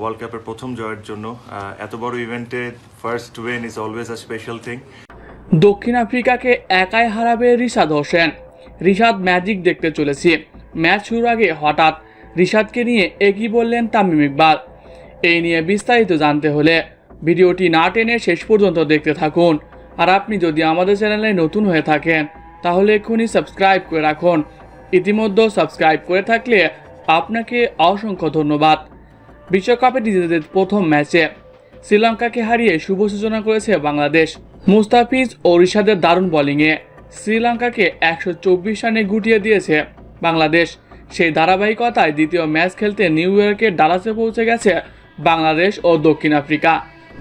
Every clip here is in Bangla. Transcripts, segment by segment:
ওয়ার্ল্ড কাপের প্রথম জয়ের জন্য এত বড় ইভেন্টে first win is always a special thing দক্ষিণ আফ্রিকাকে একাই হারাবে রিশাদ হোসেন। রিশাদ ম্যাজিক দেখতে চলেছি। ম্যাচ শুরুর আগে হঠাৎ রিশাদকে নিয়ে একই বললেন তামিম ইকবাল। এই নিয়ে বিস্তারিত জানতে হলে ভিডিওটি না টেনে শেষ পর্যন্ত দেখতে থাকুন। আর আপনি যদি আমাদের চ্যানেলে নতুন হয়ে থাকেন, তাহলে এক্ষুনি সাবস্ক্রাইব করে রাখুন। ইতিমধ্যে সাবস্ক্রাইব করে থাকলে আপনাকে অসংখ্য ধন্যবাদ। বিশ্বকাপে নিজেদের প্রথম ম্যাচে। শ্রীলঙ্কাকে হারিয়ে শুভ সূচনা করেছে বাংলাদেশ। মুস্তাফিজ ও রিশাদের দারুণ বোলিংয়ে শ্রীলঙ্কাকে একশো চব্বিশ রানে গুটিয়ে দিয়েছে বাংলাদেশ। সেই ধারাবাহিকতায় দ্বিতীয় ম্যাচ খেলতে নিউ ইয়র্কের ডালাসে পৌঁছে গেছে বাংলাদেশ ও দক্ষিণ আফ্রিকা।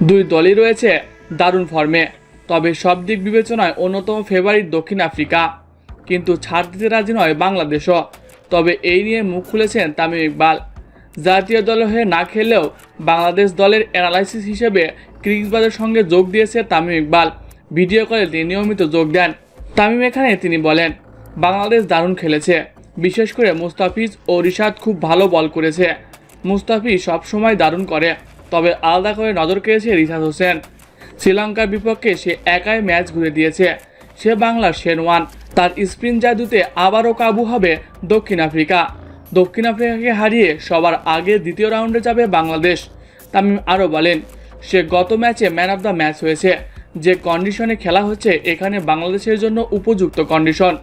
দুই দলই রয়েছে দারুণ ফর্মে তবে সব দিক বিবেচনায় অন্যতম ফেভারিট দক্ষিণ আফ্রিকা। কিন্তু ছাড় দিতে রাজি নয় বাংলাদেশও, তবে এই নিয়ে মুখ খুলেছেন তামিম ইকবাল। জাতীয় দল হয়ে না খেললেও বাংলাদেশ দলের অ্যানালাইসিস হিসেবে ক্রিকেটবাজের সঙ্গে যোগ দিয়েছে তামিম ইকবাল। ভিডিও কলে তিনি নিয়মিত যোগ দেন। তামিম এখানে তিনি বলেন, বাংলাদেশ দারুণ খেলেছে। বিশেষ করে মুস্তাফিজ ও রিশাদ খুব ভালো বল করেছে। মুস্তাফিজ সবসময় দারুণ করে, তবে আলাদা করে নজর কেড়েছে রিশাদ হোসেন। শ্রীলঙ্কার বিপক্ষে সে একাই ম্যাচ ঘুরে দিয়েছে। সে বাংলার শেরওয়ান তার স্পিন জাদুতে আবারও কাবু হবে দক্ষিণ আফ্রিকা। দক্ষিণ আফ্রিকাকে হারিয়ে সবার আগে দ্বিতীয় রাউন্ডে যাবে বাংলাদেশ। তামিম আরও বলেন, সে গত ম্যাচে ম্যান অফ দ্য ম্যাচ হয়েছে। যে কন্ডিশনে খেলা হচ্ছে, এখানে বাংলাদেশের জন্য উপযুক্ত কন্ডিশন।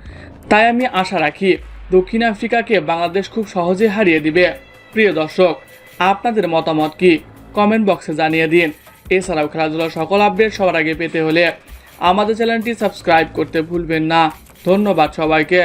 তাই আমি আশা রাখি, দক্ষিণ আফ্রিকাকে বাংলাদেশ খুব সহজে হারিয়ে দিবে। প্রিয় দর্শক, আপনাদের মতামত কি? কমেন্ট বক্সে জানিয়ে দিন। এছাড়াও খেলাধুলার সকল আপডেট সবার আগে পেতে হলে আমাদের চ্যানেলটি সাবস্ক্রাইব করতে ভুলবেন না। ধন্যবাদ সবাইকে।